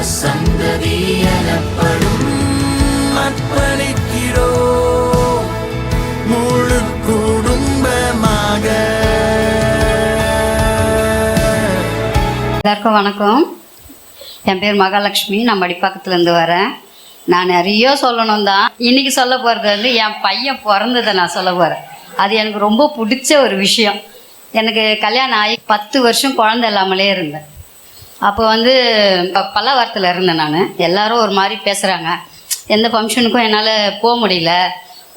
சந்ததி எல்லாருக்கும் வணக்கம். என் பேர் மகாலட்சுமி. நான் மடிப்பாக்கத்துலேருந்து வரேன். நான் நிறைய சொல்லணும் தான் இன்றைக்கி சொல்ல போகிறது வந்து என் பையன் பிறந்ததை நான் சொல்ல போகிறேன் அது எனக்கு ரொம்ப பிடிச்ச ஒரு விஷயம். எனக்கு கல்யாணம் ஆகி பத்து வருஷம் குழந்தை இல்லாமலே இருந்தேன். அப்போ வந்து பல்லாவரத்தில் இருந்தேன் நான். எல்லாரும் ஒரு மாதிரி பேசுகிறாங்க எந்த ஃபங்க்ஷனுக்கும் என்னால் போக முடியல.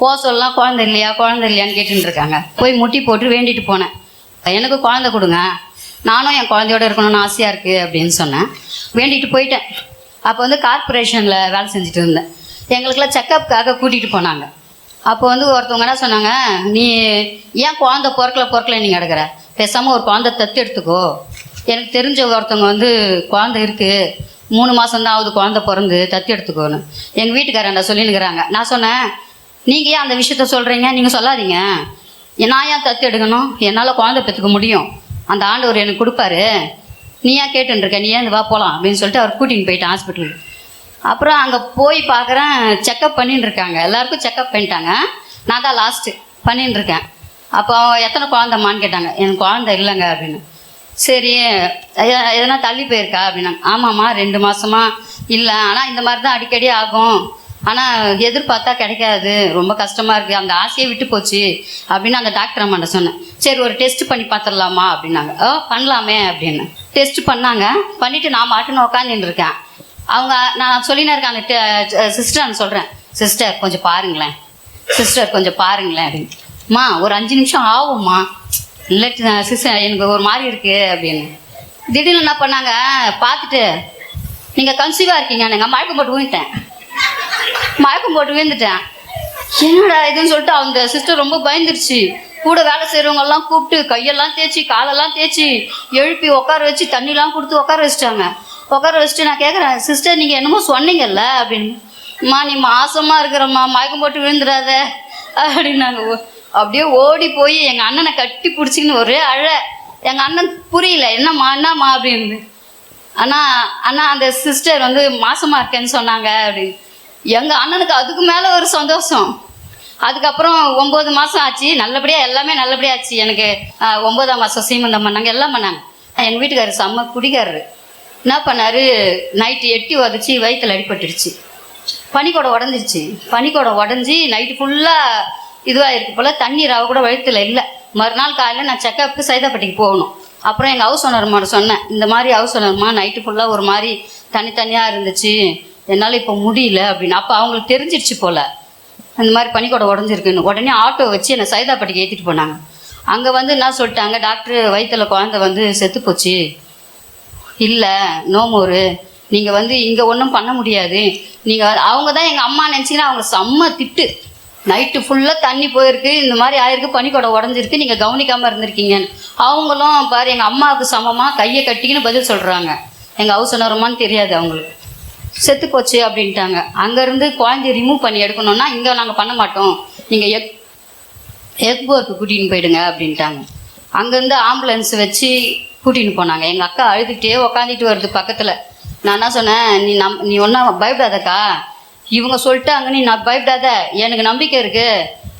போக சொல்லலாம் குழந்த இல்லையா குழந்த இல்லையான்னு கேட்டுட்டு இருக்காங்க. போய் முட்டி போட்டு வேண்டிட்டு போனேன். எனக்கு குழந்த கொடுங்க. நானும் என் குழந்தையோட இருக்கணும்னு ஆசையாக இருக்குது அப்படின்னு சொன்னேன். வேண்டிட்டு போயிட்டேன். அப்போ வந்து கார்ப்பரேஷனில் வேலை செஞ்சுட்டு இருந்தேன். எங்களுக்கெல்லாம் செக்கப்புக்காக கூட்டிகிட்டு போனாங்க. அப்போ வந்து ஒருத்தவங்க என்ன சொன்னாங்க நீ ஏன் குழந்தை பிறக்கல பிறக்கல நீ கிடக்குற பேசாமல் ஒரு குழந்தை தத்து எடுத்துக்கோ. எனக்கு தெரிஞ்ச ஒருத்தவங்க வந்து குழந்தை இருக்குது மூணு மாதம்தான் ஆகுது குழந்தை பிறந்து. தத்து எடுத்துக்கணும் எங்கள் வீட்டுக்காரண்ட சொல்லினுக்கிறாங்க நான் சொன்னேன் நீங்கள் ஏன் அந்த விஷயத்த சொல்கிறீங்க நீங்கள் சொல்லாதீங்க. நான் ஏன் தத்து எடுக்கணும்? என்னால் குழந்தை பெற்றுக்க முடியும். அந்த ஆண்டவர் எனக்கு கொடுப்பாரு. நீ ஏன் கேட்டுருக்க நீ ஏன் வா போகலாம் அப்படின்னு சொல்லிட்டு அவர் கூட்டின்னு போயிட்டேன் ஹாஸ்பிட்டலுக்கு அப்புறம் அங்கே போய் பார்க்குறேன் செக்கப் பண்ணின்னு இருக்காங்க எல்லாருக்கும் செக்கப் பண்ணிட்டாங்க. நான் தான் லாஸ்ட்டு பண்ணின்னு இருக்கேன் அப்போ எத்தனை குழந்தைம்மான்னு கேட்டாங்க. எனக்கு குழந்தை இல்லைங்க அப்படின்னு. சரி எதனா தள்ளி போயிருக்கா அப்படின்னாங்க ஆமாம்மா ரெண்டு மாதமா இல்லை. ஆனால் இந்த மாதிரி தான் அடிக்கடி ஆகும். ஆனால் எதிர்பார்த்தா கிடைக்காது. ரொம்ப கஷ்டமாக இருக்குது அந்த ஆசையை விட்டு போச்சு அப்படின்னு அந்த டாக்டர் அம்மாட்ட சொன்னேன். சரி ஒரு டெஸ்ட் பண்ணி பார்த்துடலாமா அப்படின்னாங்க. ஓ பண்ணலாமே அப்படின்னு. டெஸ்ட் பண்ணாங்க. பண்ணிவிட்டு நான் மாட்டுன்னு உட்காந்துட்டு இருக்கேன். அவங்க நான் சொல்லினே இருக்கேன் அந்த சிஸ்டர் நான் சொல்கிறேன் சிஸ்டர் கொஞ்சம் பாருங்களேன். சிஸ்டர் கொஞ்சம் பாருங்களேன். அப்படின்னு. அம்மா ஒரு அஞ்சு நிமிஷம் ஆகும்மா. இல்லை சிஸ்டர் எனக்கு ஒரு மாதிரி இருக்குது அப்படின்னு. திடீர்னு என்ன பண்ணாங்க பார்த்துட்டு நீங்கள் கன்சீவாக இருக்கீங்க நீங்கள் மயக்கம் போட்டு விழுந்துட்டேன். மயக்கம் போட்டு விழுந்துட்டேன். என்னடா இதுன்னு சொல்லிட்டு அந்த சிஸ்டர் ரொம்ப பயந்துருச்சு. கூட வேலை செய்கிறவங்கெல்லாம் கூப்பிட்டு கையெல்லாம் தேய்ச்சி காலெல்லாம் தேய்ச்சி எழுப்பி உட்கார வச்சு தண்ணிலாம் கொடுத்து உட்கார வச்சிட்டாங்க. உட்கார வச்சுட்டு நான் கேட்குறேன் சிஸ்டர் நீங்கள் என்னமோ சொன்னீங்கல்ல? அப்படின்னு. அம்மா நீ மாசமாக இருக்கிறம்மா மயக்கம் போட்டு விழுந்துடாத அப்படின்னாங்க. ஓ- அப்படியே ஓடி போய் எங்கள் அண்ணனை கட்டி பிடிச்சிக்கின்னு ஒரே அழ. எங்கள் அண்ணன் புரியல என்னம்மா என்னம்மா? அப்படின்னு. அண்ணா அண்ணா அந்த சிஸ்டர் வந்து மாசமா இருக்கேன்னு சொன்னாங்க அப்படின்னு. எங்கள் அண்ணனுக்கு அதுக்கு மேலே ஒரு சந்தோஷம். அதுக்கப்புறம் ஒம்பது மாதம் ஆச்சு. நல்லபடியாக எல்லாமே நல்லபடியாக ஆச்சு. எனக்கு ஒம்பதாம் ஒன்பதாம் மாதம் சீமந்தம் பண்ணாங்க எல்லாம் பண்ணாங்க. எங்கள் வீட்டுக்காரர் செம்ம குடிக்காரரு என்ன பண்ணாரு? நைட்டு எட்டி உதச்சி வயிற்றுல அடிபட்டுருச்சு. பனிக்கூடை உடஞ்சிருச்சு. பனிக்கூடை உடஞ்சி நைட்டு ஃபுல்லாக இதுவாக இருக்கு போல் தண்ணி ரவை கூட வயிற்றுல இல்லை. மறுநாள் காலையில் நான் செக்கப்புக்கு சைதாப்பட்டிக்கு போகணும். அப்புறம் எங்கள் ஹவுஸ் ஓனர்மாட்ட சொன்னேன் இந்த மாதிரி ஹவுஸ் ஓனர்மா நைட்டு ஃபுல்லாக ஒரு மாதிரி தனித்தனியாக இருந்துச்சு என்னால் இப்போ முடியல அப்படின்னு. அப்போ அவங்களுக்கு தெரிஞ்சிருச்சு போல் இந்த மாதிரி பனிக்கூடை உடஞ்சிருக்குன்னு. உடனே ஆட்டோ வச்சு என்னை சைதாப்பட்டிக்கு ஏற்றிட்டு போனாங்க. அங்கே வந்து என்ன சொல்லிட்டாங்க டாக்டர் வயிற்றில் குழந்தை வந்து செத்து போச்சு. இல்லை நோமோரு நீங்கள் வந்து இங்கே ஒன்றும் பண்ண முடியாது. நீங்கள் அவங்க தான் எங்கள் அம்மா நினச்சிங்கன்னா அவங்க செம்ம திட்டு. நைட்டு ஃபுல்லாக தண்ணி போயிருக்கு. இந்த மாதிரி ஆயிருக்கு. பனிக்கொடை உடஞ்சிருக்கு. நீங்கள் கவனிக்காமல் இருந்திருக்கீங்கன்னு. அவங்களும் பாரு எங்கள் அம்மாவுக்கு சமமாக கையை கட்டிக்கின்னு பதில் சொல்கிறாங்க எங்கள் ஹவுஸ் ஓனருமான்னு தெரியாது அவங்களுக்கு. செத்து போச்சு அப்படின்ட்டாங்க. அங்கேருந்து குழந்தைய ரிமூவ் பண்ணி எடுக்கணும்னா இங்கே நாங்கள் பண்ண மாட்டோம். நீங்கள் எக் எக்போருக்கு கூட்டின்னு போயிடுங்க அப்படின்ட்டாங்க. அங்கேருந்து ஆம்புலன்ஸ் வச்சு கூட்டின்னு போனாங்க. எங்கள் அக்கா அழுதுகிட்டே உக்காந்துட்டு வருது பக்கத்தில். நான் என்ன சொன்னேன் நீ நம் நீ ஒன்றா பயப்படாதக்கா. இவங்க சொல்லிட்டாங்கன்னு நீ நான் பயப்படாத எனக்கு நம்பிக்கை இருக்கு.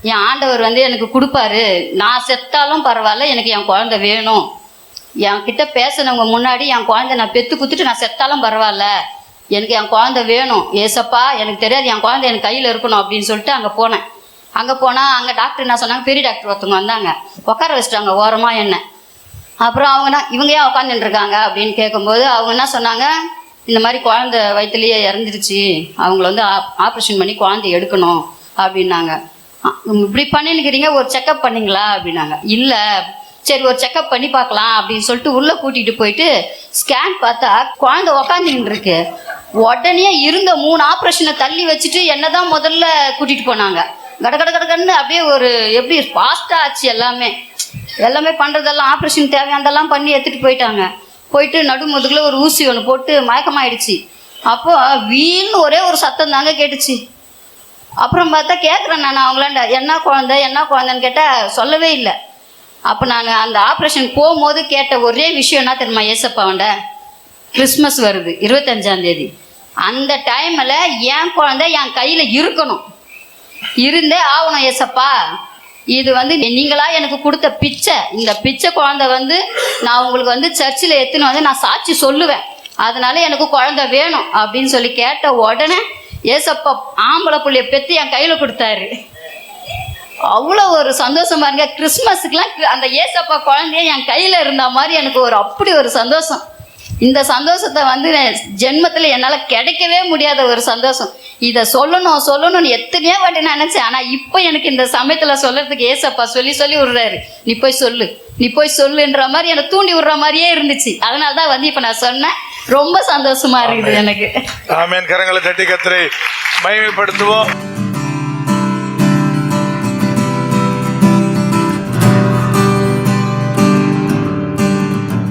என் ஆண்டவர் வந்து எனக்கு கொடுப்பாரு. நான் செத்தாலும் பரவாயில்ல எனக்கு என் குழந்தை வேணும். என் கிட்ட பேசினவங்க முன்னாடி என் குழந்தை நான் பெத்து குத்துட்டு நான் செத்தாலும் பரவாயில்ல. எனக்கு என் குழந்தை வேணும். ஏசப்பா எனக்கு தெரியாது என் குழந்தை எனக்கு கையில் இருக்கணும் அப்படின்னு சொல்லிட்டு அங்கே போனேன். அங்கே போனால் அங்கே டாக்டர் என்ன சொன்னாங்க? பெரிய டாக்டர் ஒருத்தவங்க வந்தாங்க. உட்கார வச்சிட்டாங்க ஓரமாக என்ன. அப்புறம் அவங்க இவங்க ஏன் உட்காந்துட்டு இருக்காங்க? அப்படின்னு கேட்கும்போது அவங்க என்ன சொன்னாங்க? இந்த மாதிரி குழந்தை வயிற்றுலேயே இறந்துருச்சு அவங்கள வந்து ஆப்ரேஷன் பண்ணி குழந்தை எடுக்கணும் அப்படின்னாங்க. இப்படி பண்ணினுக்கிறீங்க ஒரு செக்கப் பண்ணீங்களா அப்படின்னாங்க. இல்லை சரி ஒரு செக்கப் பண்ணி பார்க்கலாம் அப்படின்னு சொல்லிட்டு உள்ளே கூட்டிகிட்டு போயிட்டு ஸ்கேன் பார்த்தா குழந்தை உக்காந்துக்கிட்டு இருக்கு உடனே இருந்த மூணு ஆப்ரேஷனை தள்ளி வச்சுட்டு என்னதான் முதல்ல கூட்டிகிட்டு போனாங்க. கட கட கடகடன்னு அப்படியே ஒரு எப்படி ஃபாஸ்ட்டாக ஆச்சு எல்லாமே. எல்லாமே பண்ணுறதெல்லாம் ஆப்ரேஷன் தேவையானதெல்லாம் பண்ணி எடுத்துகிட்டு போயிட்டாங்க. போயிட்டு நடு ஒரு ஊசி ஒன்று போட்டு மயக்கமாயிடுச்சு. அப்போ வீண் ஒரே ஒரு சத்தம் தாங்க கேட்டுச்சு. அப்புறம் பார்த்தா கேட்குறேன் நான் அவங்களாண்ட என்ன குழந்த என்ன குழந்தைன்னு கேட்டால் சொல்லவே இல்லை. அப்போ நான் அந்த ஆப்ரேஷன் போகும்போது கேட்ட ஒரே விஷயம் என்ன தெரியுமா ஏசப்பாவண்ட கிறிஸ்மஸ் வருது இருபத்தஞ்சாந்தேதி அந்த டைமில் என் குழந்தை என் கையில் இருக்கணும். இருந்தே ஆகணும் ஏசப்பா. இது வந்து நீங்களா எனக்கு கொடுத்த பிச்சை. இந்த பிச்சை குழந்தை வந்து நான் உங்களுக்கு வந்து சர்ச்சில் எத்துன்னு வந்து நான் சாட்சி சொல்லுவேன். அதனால எனக்கு குழந்தை வேணும் அப்படின்னு சொல்லி கேட்ட உடனே ஏசப்பா ஆம்பளை புள்ளிய பெற்று என் கையில் கொடுத்தாரு. அவ்வளோ ஒரு சந்தோஷமா இருங்க கிறிஸ்மஸுக்குலாம் அந்த ஏசப்பா குழந்தைய என் கையில் இருந்த மாதிரி எனக்கு ஒரு அப்படி ஒரு சந்தோஷம். இந்த சந்தோஷத்தை வந்து ஜென்மத்தில் என்னால் கிடைக்கவே முடியாத ஒரு சந்தோஷம். இதை சொல்லணும் சொல்லணும்னு எத்தனையோ வாட்டி நான் நினச்சேன். ஆனால் இப்போ எனக்கு இந்த சமயத்தில் சொல்கிறதுக்கு ஏசப்பா சொல்லி சொல்லி விடுறாரு. நீ போய் சொல்லு. நீ போய் சொல்லுன்ற மாதிரி என்னை தூண்டி விடுற மாதிரியே இருந்துச்சு. அதனால தான் வந்து இப்போ நான் சொன்னேன். ரொம்ப சந்தோஷமா இருக்குது எனக்கு. ஆமென். கரங்களை தட்டி கத்திரை மகிமைப்படுத்துவோம்.